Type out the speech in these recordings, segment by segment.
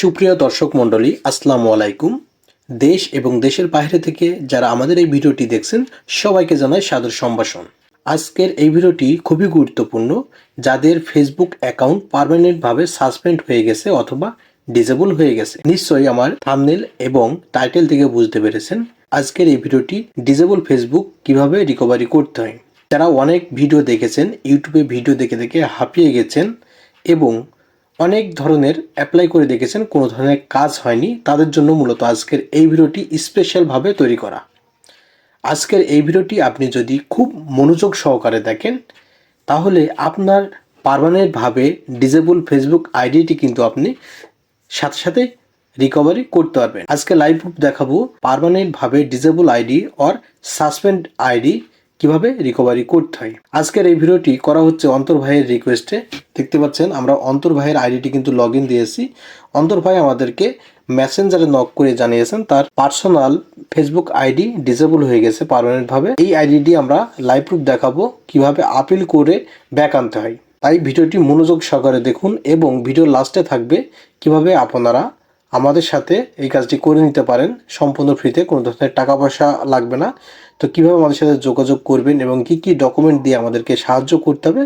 সুপ্রিয় দর্শক মণ্ডলী, আসসালামু আলাইকুম। দেশ এবং দেশের বাইরে থেকে যারা আমাদের এই ভিডিওটি দেখছেন, সবাইকে জানাই সাদর সম্ভাষণ। আজকের এই ভিডিওটি খুবই গুরুত্বপূর্ণ, যাদের ফেসবুক অ্যাকাউন্ট পার্মানেন্টভাবে সাসপেন্ড হয়ে গেছে অথবা ডিসেবল হয়ে গেছে। নিশ্চয়ই আমার থামনেল এবং টাইটেল থেকে বুঝতে পেরেছেন আজকের এই ভিডিওটি ডিসেবল ফেসবুক কীভাবে রিকভারি করতে হয়। যারা অনেক ভিডিও দেখেছেন ইউটিউবে ভিডিও দেখে দেখে হাঁপিয়ে গেছেন এবং অনেক ধরনের অ্যাপ্লাই করে দেখেছেন, কোনো ধরনের কাজ হয়নি। তাদের জন্য মূলত আজকের এই ভিডিওটি স্পেশালভাবে তৈরি করা। আজকের এই ভিডিওটি আপনি যদি খুব মনোযোগ সহকারে দেখেন, তাহলে আপনার পারমানেন্টভাবে ডিজেবল ফেসবুক আইডিটি কিন্তু আপনি সাথে সাথে রিকভারি করতে পারবেন। আজকে লাইভ প্রুফ দেখাবো পারমানেন্টভাবে disable ID or suspend ID কীভাবে রিকভারি করতে হয়। আজকের এই ভিডিওটি করা হচ্ছে অন্তর ভাইয়ের রিকোয়েস্টে দেখতে পাচ্ছেন, আমরা অন্তর ভাইয়ের আইডিটি কিন্তু লগ ইন দিয়েছি। অন্তর ভাই আমাদেরকে মেসেঞ্জারে নক করে জানিয়েছেন, তার পার্সোনাল ফেসবুক আইডি ডিসেবল হয়ে গেছে পারমানেন্টভাবে এই আইডিটি আমরা লাইভ প্রুফ দেখাবো কীভাবে আপিল করে ব্যাক আনতে হয়। তাই ভিডিওটি মনোযোগ সহকারে দেখুন এবং ভিডিও লাস্টে থাকবে কীভাবে আপনারা আমাদের সাথে এই কাজটি করে নিতে পারেন। সম্পূর্ণ ফ্রিতে কোনো ধরনের টাকা পয়সা লাগবে না। তো কীভাবে আমাদের সাথে যোগাযোগ করবেন এবং কি কি ডকুমেন্ট দিয়ে আমাদেরকে সাহায্য করতে হবে,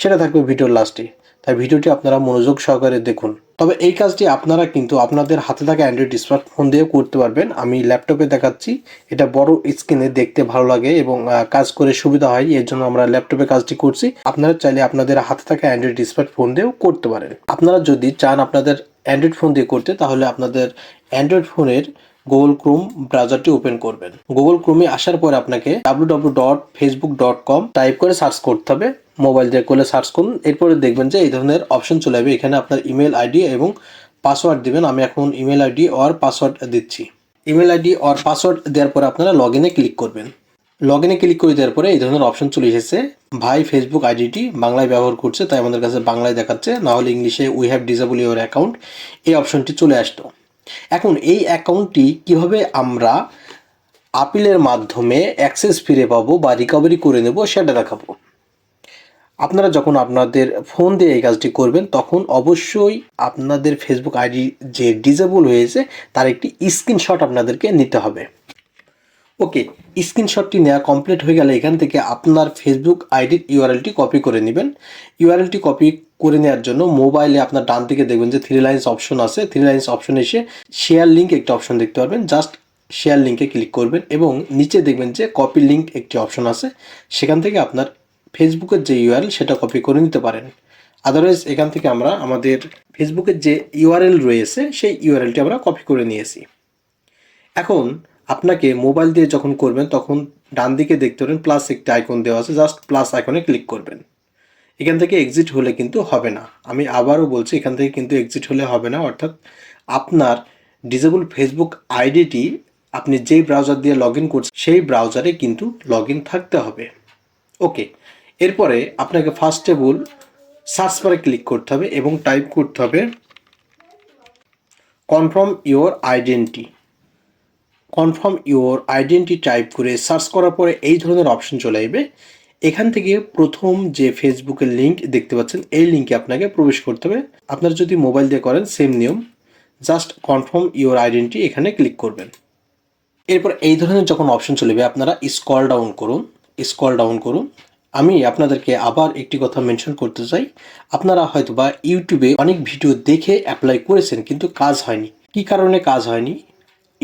সেটা থাকবে ভিডিওর লাস্টে তাই ভিডিওটি আপনারা মনোযোগ সহকারে দেখুন। তবে এই কাজটি আপনারা কিন্তু আপনাদের হাতে থাকা অ্যান্ড্রয়েড স্মার্টফোন দিয়েও করতে পারবেন। আমি ল্যাপটপে দেখাচ্ছি। এটা বড় স্ক্রিনে দেখতে ভালো লাগে এবং কাজ করে সুবিধা হয়। এর জন্য আমরা ল্যাপটপে কাজটি করছি। আপনারা চাইলে আপনাদের হাতে থাকা অ্যান্ড্রয়েড স্মার্টফোন দিয়েও করতে পারেন। আপনারা যদি চান আপনাদের অ্যান্ড্রয়েড ফোন দিয়ে করতে, তাহলে আপনাদের অ্যান্ড্রয়েড ফোনের গুগল ক্রোম ব্রাউজারটি ওপেন করবেন। গুগল ক্রোমে আসার পর আপনাকে W W dot Facebook dot com type করে সার্চ করতে হবে। মোবাইল দিয়ে করলে সার্চ করুন। এরপরে দেখবেন যে এই ধরনের অপশন চলে যাবে এখানে আপনার ইমেল আইডি এবং পাসওয়ার্ড দিবেন। আমি এখন ইমেল আইডি অর পাসওয়ার্ড দিচ্ছি। ইমেল আইডি অর পাসওয়ার্ড দেওয়ার পরে আপনারা লগ ইনে ক্লিক করবেন। লগ ইনে ক্লিক করে দেওয়ার পরে এই ধরনের অপশন চলে এসেছে। ভাই ফেসবুক আইডিটি বাংলায় ব্যবহার করছে, তাই আমাদের কাছে বাংলায় দেখাচ্ছে। না হলে ইংলিশে we have disable your account এই অপশনটি চলে আসতো। এখন এই অ্যাকাউন্টটি কীভাবে আমরা আপিলের মাধ্যমে অ্যাক্সেস ফিরে পাবো বা রিকভারি করে নেব সেটা দেখাবো। আপনারা যখন আপনাদের ফোন দিয়ে এই কাজটি করবেন, তখন অবশ্যই আপনাদের ফেসবুক আইডি যে ডিজেবল হয়েছে, তার একটি স্ক্রিনশট আপনাদেরকে নিতে হবে। ওকে স্ক্রিনশটটি নেওয়া কমপ্লিট হয়ে গেলে এখান থেকে আপনার ফেসবুক আইডির ইউআরএলটি কপি করে নেবেন। ইউআরএলটি কপি করে নেওয়ার জন্য মোবাইলে আপনার ডান দিকে দেখবেন যে থ্রি লাইন্স অপশন আছে। থ্রি লাইন্স অপশন এসে শেয়ার লিঙ্ক একটা অপশন দেখতে পারবেন। জাস্ট শেয়ার লিঙ্কে ক্লিক করবেন এবং নিচে দেখবেন যে কপি লিঙ্ক একটি অপশন আছে। সেখান থেকে আপনার ফেসবুকের যে ইউআরএল সেটা কপি করে নিতে পারেন। আদারওয়াইজ এখান থেকে আমরা আমাদের ফেসবুকের যে ইউআরএল রয়েছে, সেই ইউআরএলটি আমরা কপি করে নিয়েছি। এখন আপনাকে মোবাইল দিয়ে যখন করবেন, তখন ডান দিকে দেখতে পারেন প্লাস একটি আইকন দেওয়া আছে জাস্ট প্লাস আইকনে ক্লিক করবেন। এখান থেকে এক্সিট হলে কিন্তু হবে না। আমি আবারও বলছি, এখান থেকে কিন্তু এক্সিট হলে হবে না, অর্থাৎ আপনার ডিজেবল ফেসবুক আইডিটি আপনি যেই ব্রাউজার দিয়ে লগ ইন করছেন, সেই ব্রাউজারে কিন্তু লগ থাকতে হবে। ওকে এরপরে আপনাকে ফার্স্ট টেবল সার্চ বারে ক্লিক করতে হবে এবং টাইপ করতে হবে confirm your identity confirm your identity type করে সার্চ করার পরে এই ধরনের অপশন চলে আসবে। এখান থেকে প্রথম যে ফেসবুকের লিঙ্ক দেখতে পাচ্ছেন, এই লিঙ্কে আপনাকে প্রবেশ করতে হবে। আপনারা যদি মোবাইল দিয়ে করেন সেম নিয়ম। জাস্ট কনফার্ম ইওর আইডেন্টি এখানে ক্লিক করবেন। এরপর এই ধরনের যখন অপশন চলে যাবে, আপনারা স্কল ডাউন করুন স্কল ডাউন করুন। আমি আপনাদেরকে আবার একটি কথা মেনশন করতে চাই। আপনারা হয়তো বা ইউটিউবে অনেক ভিডিও দেখে অ্যাপ্লাই করেছেন, কিন্তু কাজ হয়নি। কি কারণে কাজ হয়নি?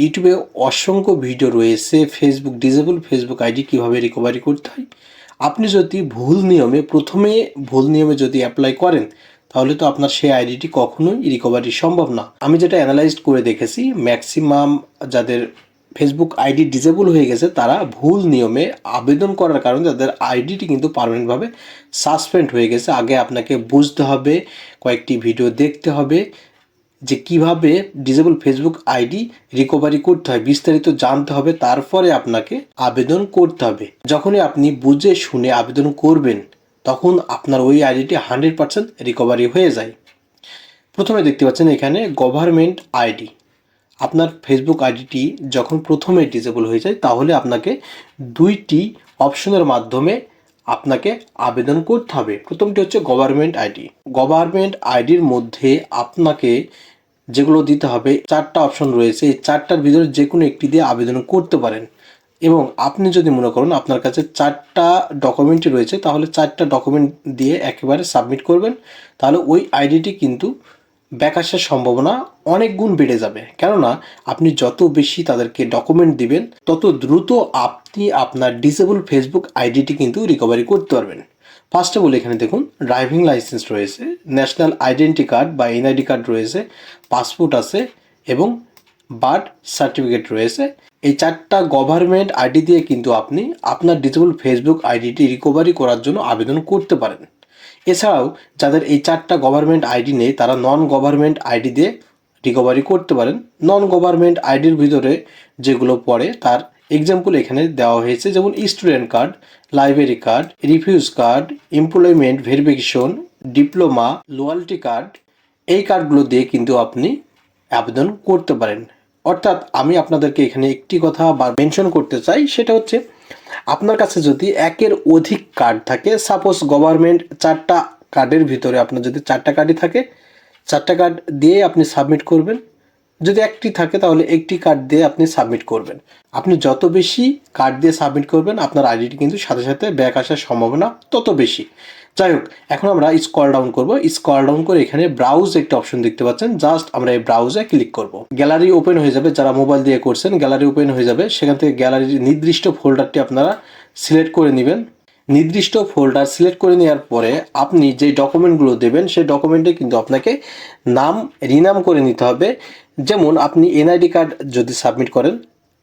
ইউটিউবে অসংখ্য ভিডিও রয়েছে ফেসবুক ডিজেবল ফেসবুক আইডি কীভাবে রিকভারি করতে হয়। আপনি যদি ভুল নিয়মে, প্রথমে ভুল নিয়মে যদি অ্যাপ্লাই করেন, তাহলে তো আপনার সেই আইডিটি কখনোই রিকভারি সম্ভব না। আমি যেটা অ্যানালাইজ করে দেখেছি ম্যাক্সিমাম যাদের ফেসবুক আইডি ডিজেবল হয়ে গেছে, তারা ভুল নিয়মে আবেদন করার কারণে তাদের আইডিটি কিন্তু পারমানেন্টভাবে সাসপেন্ড হয়ে গেছে। আগে আপনাকে বুঝতে হবে, কয়েকটি ভিডিও দেখতে হবে যে কীভাবে ডিজেবল ফেসবুক আইডি রিকভারি করতে হয়, বিস্তারিত জানতে হবে, তারপরে আপনাকে আবেদন করতে হবে। যখনই আপনি বুঝে শুনে আবেদন করবেন, তখন আপনার ওই আইডিটি হান্ড্রেড পার্সেন্ট রিকভারি হয়ে যায়। প্রথমে দেখতে পাচ্ছেন এখানে গভর্নমেন্ট আইডি আপনার ফেসবুক আইডিটি যখন প্রথমে ডিজেবল হয়ে যায়, তাহলে আপনাকে দুইটি অপশনের মাধ্যমে আপনাকে আবেদন করতে হবে। প্রথমটি হচ্ছে গভর্নমেন্ট আইডি গভর্নমেন্ট আইডির মধ্যে আপনাকে যেগুলো দিতে হবে, চারটা অপশন রয়েছে। এই চারটার ভিতরে যে কোনো একটি দিয়ে আবেদন করতে পারেন। এবং আপনি যদি মনে করুন আপনার কাছে চারটা ডকুমেন্টই রয়েছে, তাহলে চারটা ডকুমেন্ট দিয়ে একেবারে সাবমিট করবেন। তাহলে ওই আইডিটি কিন্তু ব্যাক আসার সম্ভাবনা অনেক গুণ বেড়ে যাবে। কেননা, আপনি যত বেশি তাদেরকে ডকুমেন্ট দিবেন, তত দ্রুত আপনি আপনার ডিসেবল ফেসবুক আইডিটি কিন্তু রিকভারি করতে পারবেন। ফার্স্ট অফ অল এখানে দেখুন ড্রাইভিং লাইসেন্স রয়েছে ন্যাশনাল আইডেন্টি কার্ড বা এনআইডি কার্ড রয়েছে পাসপোর্ট আছে এবং বার্থ সার্টিফিকেট রয়েছে। এই চারটা গভর্নমেন্ট আইডি দিয়ে কিন্তু আপনি আপনার ডিসেবল ফেসবুক আইডিটি রিকভারি করার জন্য আবেদন করতে পারেন। এছাড়াও যাদের এই চারটা গভর্নমেন্ট আইডি নেই, তারা নন গভর্নমেন্ট আইডি দিয়ে রিকভারি করতে পারেন। নন গভর্নমেন্ট আইডির ভিতরে যেগুলো পড়ে, তার এক্সাম্পল এখানে দেওয়া হয়েছে, যেমন student card library card refugee card employment verification diploma loyalty card এই কার্ডগুলো দিয়ে কিন্তু আপনি আবেদন করতে পারেন। অর্থাৎ আমি আপনাদেরকে এখানে একটি কথা বা মেনশন করতে চাই, সেটা হচ্ছে আপনার কাছে যদি একের অধিক কার্ড থাকে সাপোজ গভর্নমেন্ট চারটা কার্ডের ভিতরে আপনার যদি চারটা কার্ডই থাকে, চারটা কার্ড দিয়ে আপনি সাবমিট করবেন। যদি একটি থাকে, তাহলে একটি কার্ড দিয়ে আপনি সাবমিট করবেন। আপনি যত বেশি কার্ড দিয়ে সাবমিট করবেন, আপনার আইডিটি কিন্তু সাথে সাথে ব্যাক আসার সম্ভাবনা তত বেশি। যাই হোক এখন আমরা স্কল ডাউন করব। স্কল ডাউন করে এখানে ব্রাউজ একটা অপশন দেখতে পাচ্ছেন। জাস্ট আমরা এই ব্রাউজে ক্লিক করব। গ্যালারি ওপেন হয়ে যাবে। যারা মোবাইল দিয়ে করছেন গ্যালারি ওপেন হয়ে যাবে। সেখান থেকে গ্যালারির নির্দিষ্ট ফোল্ডারটি আপনারা সিলেক্ট করে নেবেন। নির্দিষ্ট ফোল্ডার সিলেক্ট করে নেওয়ার পরে আপনি যে ডকুমেন্টগুলো দেবেন, সেই ডকুমেন্টে কিন্তু আপনাকে নাম রিনাম করে নিতে হবে। যেমন আপনি এনআইডি কার্ড যদি সাবমিট করেন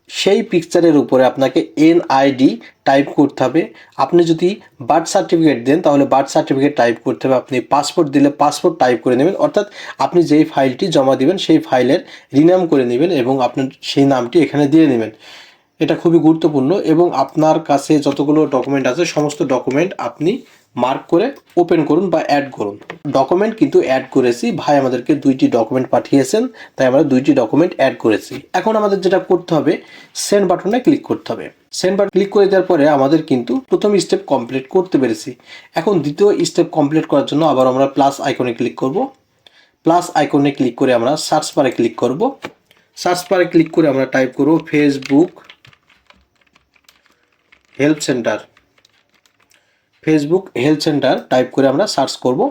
সেই পিকচারের উপরে আপনাকে এনআইডি টাইপ করতে হবে। আপনি যদি বার্থ সার্টিফিকেট দেন, তাহলে বার্থ সার্টিফিকেট টাইপ করতে হবে। আপনি পাসপোর্ট দিলে পাসপোর্ট টাইপ করে নেবেন। অর্থাৎ আপনি যেই ফাইলটি জমা দিবেন, সেই ফাইলের রিনাম করে নেবেন এবং আপনার সেই নামটি এখানে দিয়ে নেবেন। এটা খুবই গুরুত্বপূর্ণ এবং আপনার কাছে যতগুলো ডকুমেন্ট আছে, সমস্ত ডকুমেন্ট আপনি মার্ক করে ওপেন করুন বা অ্যাড করুন। ডকুমেন্ট কিন্তু অ্যাড করেছি। ভাই আমাদেরকে দুইটি ডকুমেন্ট পাঠিয়েছেন, তাই আমরা দুইটি ডকুমেন্ট অ্যাড করেছি। এখন আমাদের যেটা করতে হবে সেন্ড বাটনে ক্লিক করতে হবে। সেন্ড বাটন ক্লিক করে দেওয়ার পরে আমাদের কিন্তু প্রথম স্টেপ কমপ্লিট করতে পেরেছি। এখন দ্বিতীয় স্টেপ কমপ্লিট করার জন্য আবার আমরা প্লাস আইকনে ক্লিক করব। প্লাস আইকনে ক্লিক করে আমরা সার্চ বারে ক্লিক করব। সার্চ বারে ক্লিক করে আমরা টাইপ করব Facebook help centre Facebook health centre type করে আমরা সার্চ করব।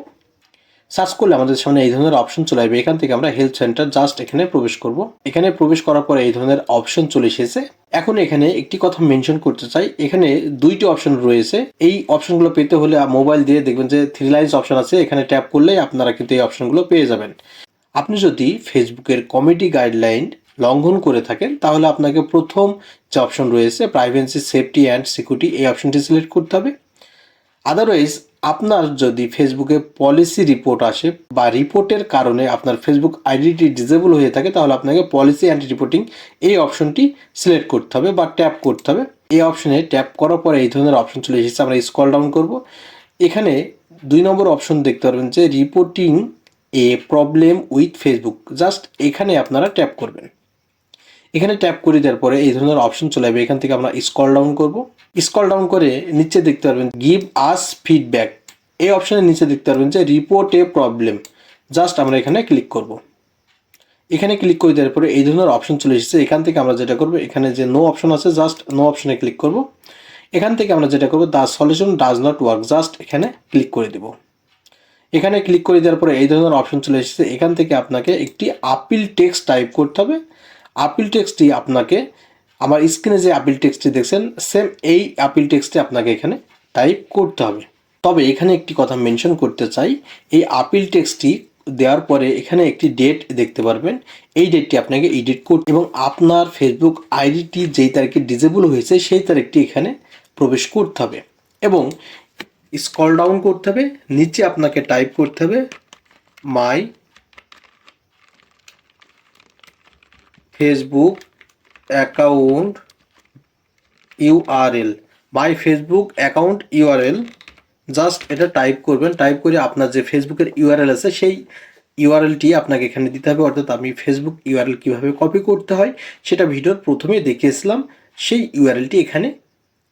সার্চ করলে আমাদের সামনে এই ধরনের অপশন চলে আসবে। এখান থেকে আমরা হেলথ সেন্টার জাস্ট এখানে প্রবেশ করব। এখানে প্রবেশ করার পরে এই ধরনের অপশন চলে এসেছে। এখন এখানে একটি কথা মেনশন করতে চাই। এখানে দুইটি অপশন রয়েছে। এই অপশনগুলো পেতে হলে মোবাইল দিয়ে দেখবেন যে থ্রি লাইন্স অপশন আছে। এখানে ট্যাপ করলেই আপনারা কিন্তু এই অপশনগুলো পেয়ে যাবেন। আপনি যদি ফেসবুকের কমিটি গাইডলাইন লঙ্ঘন করে থাকেন, তাহলে আপনাকে প্রথম যে অপশন রয়েছে প্রাইভেন্সি সেফটি অ্যান্ড সিকিউরিটি এই অপশনটি সিলেক্ট করতে হবে। আদারওয়াইজ আপনার যদি ফেসবুকে পলিসি রিপোর্ট আসে বা রিপোর্টের কারণে আপনার ফেসবুক আইডিটি ডিজেবল হয়ে থাকে, তাহলে আপনাকে পলিসি অ্যান্ড রিপোর্টিং এই অপশনটি সিলেক্ট করতে হবে বা ট্যাপ করতে হবে। এই অপশনে ট্যাপ করার পরে এই ধরনের অপশন চলে এসেছে, আমরা স্কল ডাউন করব। এখানে দুই নম্বর অপশন দেখতে পারবেন যে reporting a problem with Facebook just এখানে আপনারা ট্যাপ করবেন। এখানে ট্যাপ করে দেওয়ার পরে এই ধরনের অপশন চলে যাবে এখান থেকে আমরা স্কল ডাউন করব। স্কল ডাউন করে নিচে দেখতে পারবেন গিভ আস ফিডব্যাক এই অপশনের নিচে দেখতে পারবেন যে রিপোর্ট এ প্রবলেম জাস্ট আমরা এখানে ক্লিক করব। এখানে ক্লিক করে দেওয়ার পরে এই ধরনের অপশন চলে এসেছে। এখান থেকে আমরা যেটা করব, এখানে যে নো অপশন আছে জাস্ট নো অপশনে ক্লিক করব। এখান থেকে আমরা যেটা করব the solution does not work just এখানে ক্লিক করে দেব। এখানে ক্লিক করে দেওয়ার পরে এই ধরনের অপশন চলে এসেছে। এখান থেকে আপনাকে একটি আপিল টেক্সট টাইপ করতে হবে। আপিল টেক্সটটি আপনাকে, আমার স্ক্রিনে যে আপিল টেক্সটটি দেখছেন সেম এই আপিল টেক্সটটি আপনাকে এখানে টাইপ করতে হবে। তবে এখানে একটি কথা মেনশন করতে চাই, এই আপিল টেক্সটটি দেওয়ার পরে এখানে একটি ডেট দেখতে পারবেন। এই ডেটটি আপনাকে এডিট করতে এবং আপনার ফেসবুক আইডিটি যেই তারিখে ডিজেবল হয়েছে, সেই তারিখটি এখানে প্রবেশ করতে হবে এবং স্কল ডাউন করতে হবে, নিচে আপনাকে টাইপ করতে হবে my Facebook account URL my Facebook account URL just এটা টাইপ করবেন টাইপ করে আপনার যে ফেসবুকের ইউআরএল আছে, সেই ইউআরএলটি আপনাকে এখানে দিতে হবে। অর্থাৎ আমি ফেসবুক ইউআরএল কীভাবে কপি করতে হয়, সেটা ভিডিওর প্রথমেই দেখিয়েছিলাম, সেই ইউআরএলটি এখানে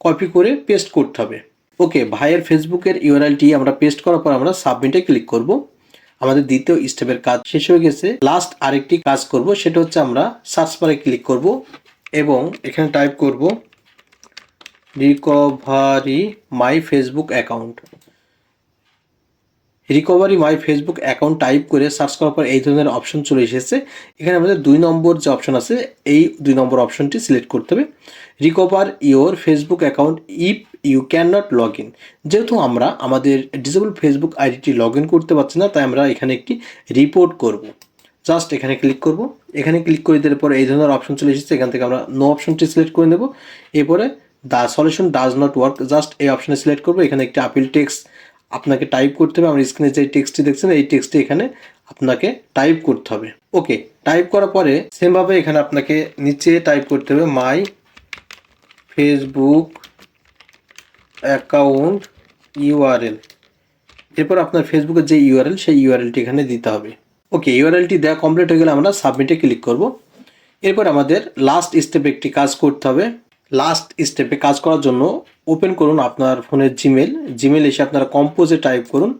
কপি করে পেস্ট করতে হবে। ওকে ভাইয়ের ফেসবুকের ইউআরএলটি আমরা পেস্ট করার পর আমরা সাবমিটে ক্লিক করব। আমাদের দ্বিতীয় স্টেপের কাজ শেষ হয়ে গেছে। লাস্ট আরেকটি কাজ করব, সেটা হচ্ছে আমরা সার্চ বারে ক্লিক করব এবং এখানে টাইপ করব recovery my Facebook account recovery my Facebook account type করে সার্চ করার পর এই ধরনের অপশন চলে এসেছে। এখানে আমাদের দুই নম্বর যে অপশন আছে, এই দুই নম্বর অপশনটি সিলেক্ট করতে হবে। Recover your Facebook account if you can not log in যেহেতু আমরা আমাদের ডিসেবল ফেসবুক আইডিটি লগ ইন করতে পারছি না, তাই আমরা এখানে একটি রিপোর্ট করব। জাস্ট এখানে ক্লিক করব। এখানে ক্লিক করে দেওয়ার পর এই ধরনের অপশন চলে এসেছে, এখান থেকে আমরা নো অপশনটি সিলেক্ট করে নেব। এরপরে the solution does not work just এই অপশনে সিলেক্ট করব। এখানে একটি আপিল টেক্সট আপনাকে টাইপ করতে হবে। আমার স্ক্রিনে যে টেক্সটটি দেখছেন, এই টেক্সটটি এখানে আপনাকে টাইপ করতে হবে। ওকে টাইপ করার পরে সেমভাবে এখানে আপনাকে নিচে টাইপ করতে হবে মাই ফেসবুক অ্যাকাউন্ট ইউআরএল এরপর আপনার ফেসবুকের যে ইউআরএল সেই ইউআরএলটি এখানে দিতে হবে। ওকে ইউআরএলটি দেওয়া কমপ্লিট হয়ে গেলে আমরা সাবমিটে ক্লিক করব। এরপর আমাদের লাস্ট স্টেপে একটি কাজ করতে হবে। লাস্ট স্টেপে কাজ করার জন্য ওপেন করুন আপনার ফোনের জিমেল জিমেল এসে আপনারা কম্পোজে টাইপ করুন।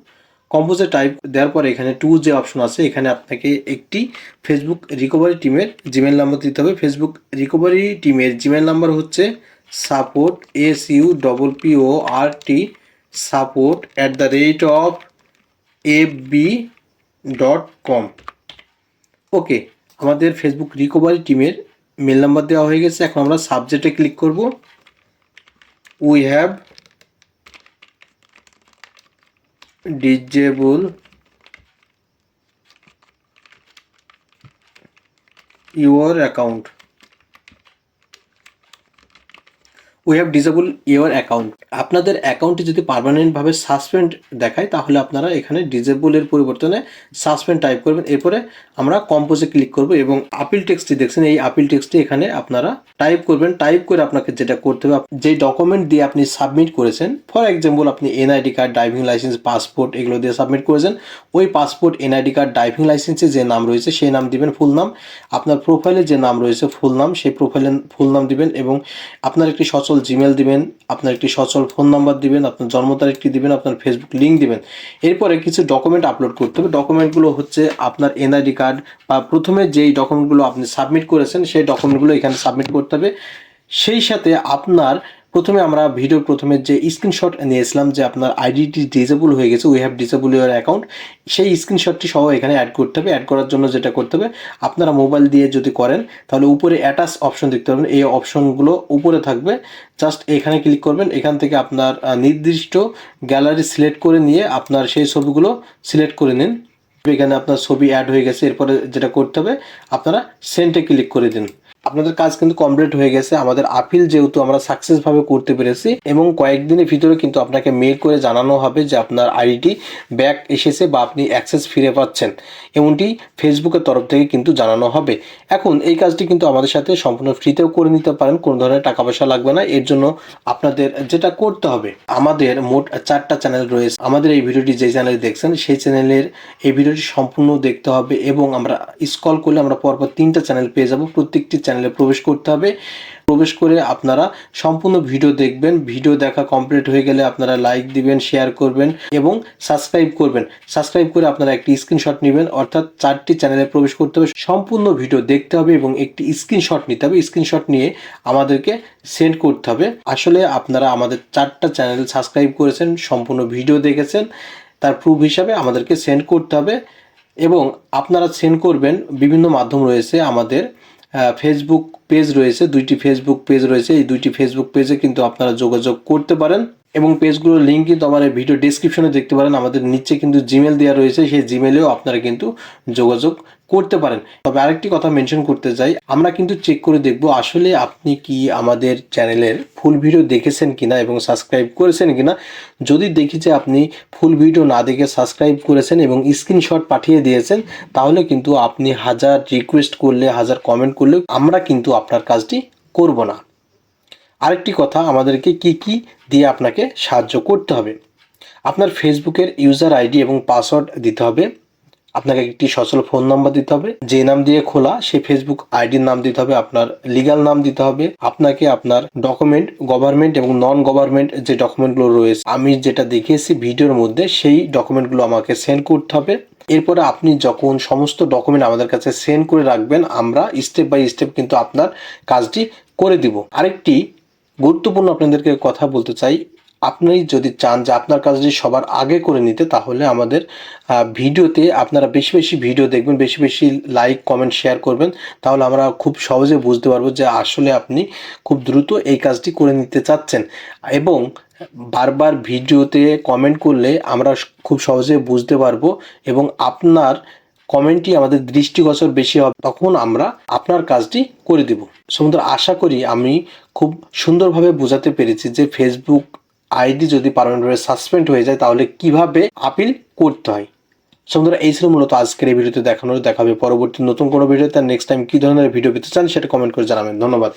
কম্পোজে টাইপ দেওয়ার পরে এখানে টু যে অপশন আছে, এখানে আপনাকে একটি ফেসবুক রিকভারি টিমের জিমেল নাম্বার দিতে হবে। ফেসবুক রিকভারি টিমের জিমেল নাম্বার হচ্ছে support S U double P O R T support at the rate of F B dot com okay আমাদের ফেসবুক রিকভারি টিমের মেল নাম্বার দেওয়া হয়ে গেছে। এখন আমরা সাবজেক্টে ক্লিক করব। We have disable your account we have disable your account আপনাদের অ্যাকাউন্টটি যদি পারমানেন্টভাবে সাসপেন্ড দেখায়, তাহলে আপনারা এখানে ডিসেবলের পরিবর্তনে সাসপেন্ড টাইপ করবেন। এরপরে আমরা কম্পোজে ক্লিক করব এবং আপিল টেক্সটটি দেখছেন, এই আপিল টেক্সটটি এখানে আপনারা টাইপ করবেন। টাইপ করে আপনাকে যেটা করতে হবে যে ডকুমেন্ট দিয়ে আপনি সাবমিট করেছেন ফর এক্সাম্পল আপনি NID card driving licence passport এগুলো দিয়ে সাবমিট করেছেন, ওই পাসপোর্ট এনআইডি কার্ড ড্রাইভিং লাইসেন্সে যে নাম রয়েছে, সেই নাম দিবেন ফুল নাম আপনার প্রোফাইলে যে নাম রয়েছে ফুল নাম সেই প্রোফাইলে ফুল নাম দিবেন এবং আপনার একটি সচল জিমেল দিবেন, আপনার একটি সচল ফোন নাম্বার দিবেন, আপনার জন্ম তারিখটি দিবেন, আপনার ফেসবুক লিঙ্ক দিবেন। এরপরে কিছু ডকুমেন্ট আপলোড করতে হবে। ডকুমেন্টগুলো হচ্ছে আপনার এনআইডি কার্ড বা প্রথমে যেই ডকুমেন্টগুলো আপনি সাবমিট করেছেন, সেই ডকুমেন্টগুলো এখানে সাবমিট করতে হবে। সেই সাথে আপনার প্রথমে আমরা ভিডিও প্রথমে যে স্ক্রিনশট নিয়েছিলাম যে আপনার আইডিটি ডিসেবল হয়ে গেছে we have disable your account সেই স্ক্রিনশটটি সহ এখানে অ্যাড করতে হবে। অ্যাড করার জন্য যেটা করতে হবে, আপনারা মোবাইল দিয়ে যদি করেন, তাহলে উপরে অ্যাটাচ অপশন দেখতে পাবেন। এই অপশনগুলো উপরে থাকবে। জাস্ট এখানে ক্লিক করবেন, এখান থেকে আপনার নির্দিষ্ট গ্যালারি সিলেক্ট করে নিয়ে আপনার সেই ছবিগুলো সিলেক্ট করে নিন। এখানে আপনার ছবি অ্যাড হয়ে গেছে, এরপরে যেটা করতে হবে, আপনারা সেন্টে ক্লিক করে দিন। আপনাদের কাজ কিন্তু কমপ্লিট হয়ে গেছে। আমাদের আপিল যেহেতু আমরা সাকসেসভাবে করতে পেরেছি এবং কয়েকদিনের ভিতরে কিন্তু আপনাকে মেল করে জানানো হবে যে আপনার আইডিটি ব্যাক এসেছে বা আপনি অ্যাক্সেস ফিরে পাচ্ছেন। এমনটি ফেসবুকের তরফ থেকে কিন্তু জানানো হবে। এখন এই কাজটি কিন্তু আমাদের সাথে সম্পূর্ণ ফ্রিতেও করে নিতে পারেন, কোনো ধরনের টাকা পয়সা লাগবে না। এর জন্য আপনাদের যেটা করতে হবে, আমাদের মোট চারটা চ্যানেল রয়েছে। আমাদের এই ভিডিওটি যে চ্যানেলে দেখছেন, সেই চ্যানেলের এই ভিডিওটি সম্পূর্ণ দেখতে হবে এবং আমরা স্কল করলে আমরা পরপর তিনটা চ্যানেল পেয়ে যাব। প্রত্যেকটি চ্যানেলে প্রবেশ করতে হবে। প্রবেশ করে আপনারা সম্পূর্ণ ভিডিও দেখবেন। ভিডিও দেখা কমপ্লিট হয়ে গেলে আপনারা লাইক দিবেন শেয়ার করবেন এবং সাবস্ক্রাইব করবেন। সাবস্ক্রাইব করে আপনারা একটি স্ক্রিনশট নেবেন। অর্থাৎ চারটি চ্যানেলে প্রবেশ করতে হবে। সম্পূর্ণ ভিডিও দেখতে হবে এবং একটি স্ক্রিনশট নিতে হবে। স্ক্রিনশট নিয়ে আমাদেরকে সেন্ড করতে হবে। আসলে আপনারা আমাদের চারটা চ্যানেল সাবস্ক্রাইব করেছেন, সম্পূর্ণ ভিডিও দেখেছেন। তার প্রুফ হিসাবে আমাদেরকে সেন্ড করতে হবে এবং আপনারা সেন্ড করবেন। বিভিন্ন মাধ্যম রয়েছে আমাদের ফেসবুক পেজ রয়েছে, দুইটি ফেসবুক পেজ রয়েছে, এই দুইটি ফেসবুক পেজে কিন্তু আপনারা যোগাযোগ করতে পারেন। এবং পেজগুলোর লিঙ্ক কিন্তু আমার ভিডিও ডিসক্রিপশনে দেখতে পারেন। আমাদের নিচে কিন্তু জিমেল দেওয়া রয়েছে, সেই জিমেলেও আপনারা কিন্তু যোগাযোগ করতে পারেন। তবে আরেকটি কথা মেনশন করতে চাই, আমরা কিন্তু চেক করে দেখব আসলে আপনি কি আমাদের চ্যানেলের ফুল ভিডিও দেখেছেন কিনা এবং সাবস্ক্রাইব করেছেন কিনা। যদি দেখি যে আপনি ফুল ভিডিও না দেখে সাবস্ক্রাইব করেছেন এবং স্ক্রিনশট পাঠিয়ে দিয়েছেন, তাহলে কিন্তু আপনি হাজার রিকোয়েস্ট করলে, হাজার কমেন্ট করলে আমরা কিন্তু আপনার কাজটি করব না। আরেকটি কথা আমাদেরকে কি কি দিয়ে আপনাকে সাহায্য করতে হবে? আপনার ফেসবুকের ইউজার আইডি এবং পাসওয়ার্ড দিতে হবে। আপনাকে একটি সচল ফোন নাম্বার দিতে হবে। যে নাম দিয়ে খোলা, সেই ফেসবুক আইডির নাম দিতে হবে, আপনার লিগ্যাল নাম দিতে হবে। আপনাকে আপনার ডকুমেন্ট, গভর্নমেন্ট এবং নন গভর্নমেন্ট যে ডকুমেন্টগুলো রয়েছে, আমি যেটা দেখিয়েছি ভিডিওর মধ্যে, সেই ডকুমেন্টগুলো আমাকে সেন্ড করতে হবে। এরপরে আপনি যখন সমস্ত ডকুমেন্ট আমাদের কাছে সেন্ড করে রাখবেন, আমরা স্টেপ বাই স্টেপ কিন্তু আপনার কাজটি করে দিব। আরেকটি গুরুত্বপূর্ণ আপনাদেরকে কথা বলতে চাই। আপনি যদি চান যে আপনার কাজটি সবার আগে করে নিতে, তাহলে আমাদের ভিডিওতে আপনারা বেশি বেশি ভিডিও দেখবেন, বেশি বেশি লাইক, কমেন্ট, শেয়ার করবেন। তাহলে আমরা খুব সহজে বুঝতে পারব যে আসলে আপনি খুব দ্রুত এই কাজটি করে নিতে চাচ্ছেন। এবং বারবার ভিডিওতে কমেন্ট করলে আমরা খুব সহজে বুঝতে পারব এবং আপনার কমেন্টটি আমাদের দৃষ্টিগোচর বেশি হবে, তখন আমরা আপনার কাজটি করে দিব। সমুদ্র, আশা করি আমি খুব সুন্দরভাবে বোঝাতে পেরেছি যে ফেসবুক আইডি যদি পারমানেন্টভাবে সাসপেন্ড হয়ে যায়, তাহলে কীভাবে আপিল করতে হয়। সমুদ্র, এই ছিল মূলত আজকের এই ভিডিওতে দেখানোর। দেখাবে পরবর্তী নতুন কোনো ভিডিওতে। নেক্সট টাইম কী ধরনের ভিডিও পেতে চান, সেটা কমেন্ট করে জানাবেন। ধন্যবাদ।